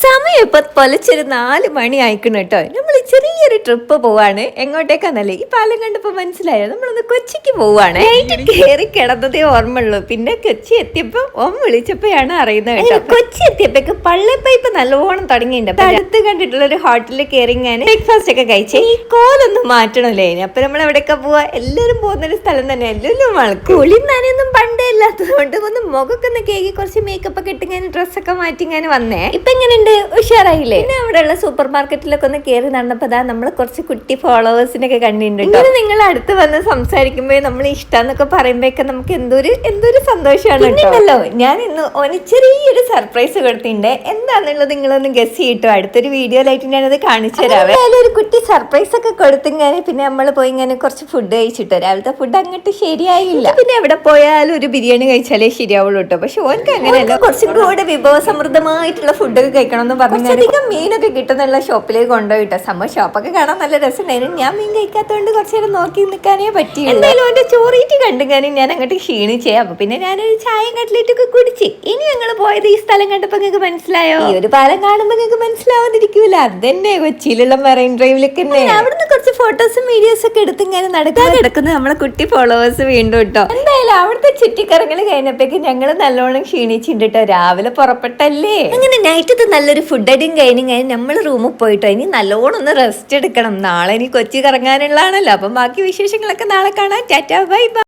സമയം ഇപ്പൊ പൊലച്ചൊരു നാല് മണി ആയിക്കണം കേട്ടോ. നമ്മൾ ചെറിയൊരു ട്രിപ്പ് പോവാണ്. എങ്ങോട്ടേക്കാന്നല്ലേ? ഈ പാലം കണ്ടപ്പോ മനസ്സിലായോ? നമ്മളൊന്ന് കൊച്ചിക്ക് പോവാണ്. കേറി കയറി കിടന്നതേ ഓർമ്മയുള്ളൂ. പിന്നെ കൊച്ചി എത്തിയപ്പോ ഓം വിളിച്ചപ്പോഴാണ് അറിയുന്നത് കേട്ടോ. കൊച്ചി എത്തിയപ്പോഴേക്ക് പള്ളി പൈപ്പ് നല്ലോണം തുടങ്ങിയിട്ടുണ്ട് അടുത്ത് കണ്ടിട്ടുള്ള ഒരു ഹോട്ടലിൽ കയറി ഞാൻ ബ്രേക്ക്ഫാസ്റ്റ് ഒക്കെ കഴിച്ചേ ഈ കോലൊന്നും മാറ്റണല്ലേ? ഇനി അപ്പൊ നമ്മൾ എവിടെയൊക്കെ പോവാ? എല്ലാരും പോകുന്ന ഒരു സ്ഥലം തന്നെ. എല്ലാവരും വളക്കും കുളി നനയൊന്നും പണ്ടേ ഇല്ലാത്തതുകൊണ്ട് ഒന്ന് മുഖമൊക്കെ ഒന്ന് കുറച്ച് മേക്കപ്പ് ഒക്കെ ഇട്ടിങ്ങനെ ഡ്രസ്സൊക്കെ മാറ്റി ഇങ്ങനെ വന്നേ. ഇപ്പൊ എങ്ങനെയുണ്ട്? ഉഷാറായില്ലേ? പിന്നെ അവിടെയുള്ള സൂപ്പർ മാർക്കറ്റിലൊക്കെ ഒന്ന് കയറി നടന്നപ്പോ അതാ നമ്മൾ കുറച്ച് കുട്ടി ഫോളോവേഴ്സിനൊക്കെ കണ്ടിട്ടുണ്ട് ഇങ്ങനെ നിങ്ങൾ അടുത്ത് വന്ന് സംസാരിക്കുമ്പോ നമ്മൾ ഇഷ്ടമെന്നൊക്കെ പറയുമ്പോഴൊക്കെ നമുക്ക് എന്തൊരു എന്തൊരു സന്തോഷമാണ് കേട്ടോ ഞാൻ ഇന്ന് ഓന് ചെറിയൊരു സർപ്രൈസ് കൊടുത്തിട്ടുണ്ട്. എന്താണെന്നുള്ളത് നിങ്ങളൊന്ന് ഗസ് ചെയ്തിട്ടോ അടുത്തൊരു വീഡിയോയിലായിട്ട് ഞാനത് കാണിച്ചു തരാവേ. എന്തായാലും ഒരു കുട്ടി സർപ്രൈസ് ഒക്കെ കൊടുത്തിങ്ങനെ പിന്നെ നമ്മൾ പോയി ഇങ്ങനെ കുറച്ച് ഫുഡ് കഴിച്ചിട്ട്. രാവിലത്തെ ഫുഡ് അങ്ങോട്ട് ശരിയായില്ല. പിന്നെ എവിടെ പോയാലും ഒരു ബിരിയാണി കഴിച്ചാലേ ശരിയാവുള്ളൂ കേട്ടോ പക്ഷെ ഓനക്ക് അങ്ങനെയല്ല. കുറച്ചും കൂടെ വിഭവസമൃദ്ധമായിട്ടുള്ള ഫുഡൊക്കെ കഴിക്കണം എന്ന് പറഞ്ഞു അധികം മീനൊക്കെ കിട്ടുന്നുള്ള ഷോപ്പിലേക്ക് കൊണ്ടുപോയിട്ടോ സംഭവം ഷോപ്പൊക്കെ കാണാൻ നല്ല രസമുണ്ടായിരുന്നു ഞാൻ മീൻ കഴിക്കാത്തതുകൊണ്ട് കുറച്ച് നേരം നോക്കി നിൽക്കാനേ പറ്റി എന്തായാലും ഓന്റെ ചോറീറ്റ് കണ്ടു ഞാൻ ഞാൻ അങ്ങോട്ട് ക്ഷീണിച്ചേ. അപ്പൊ പിന്നെ ഞാനൊരു ചായയും കട്ട്ലേറ്റ് ഒക്കെ കുടിച്ച്. ഇനി ഞങ്ങൾ പോയത് ഈ സ്ഥലം കണ്ടപ്പോ നിങ്ങൾക്ക് മനസ്സിലായോ? ഈ ഒരു പാലം കാണുമ്പോ നിങ്ങൾക്ക് മനസ്സിലാവാതിരിക്കൂല. അതന്നെ കൊച്ചിയിലുള്ള മെറൈൻ ഡ്രൈവിലൊക്കെ തന്നെ. അവിടുന്ന് കുറച്ച് ഫോട്ടോസും വീഡിയോസും ഒക്കെ എടുത്ത് ഇങ്ങനെ നടക്കാൻ കിടക്കുന്നത് നമ്മളെ കുട്ടി ഫോളോവേഴ്സ് വീണ്ടും കേട്ടോ അവിടുത്തെ ചുറ്റിക്കറങ്ങൾ കഴിഞ്ഞപ്പോഴേക്ക് ഞങ്ങൾ നല്ലോണം ക്ഷീണിച്ചിട്ടോ രാവിലെ പുറപ്പെട്ടല്ലേ? അങ്ങനെ നൈറ്റത്തെ നല്ലൊരു ഫുഡ് അടിയും കഴിഞ്ഞ് കഴിഞ്ഞ് നമ്മൾ റൂമിൽ പോയിട്ടോ. ഇനി നല്ലോണം ഒന്ന് റെസ്റ്റ് എടുക്കണം. നാളെ ഇനി കൊച്ചി കറങ്ങാനുള്ളതാണല്ലോ. അപ്പം ബാക്കി വിശേഷങ്ങളൊക്കെ നാളെ കാണാം. Tata bye bye.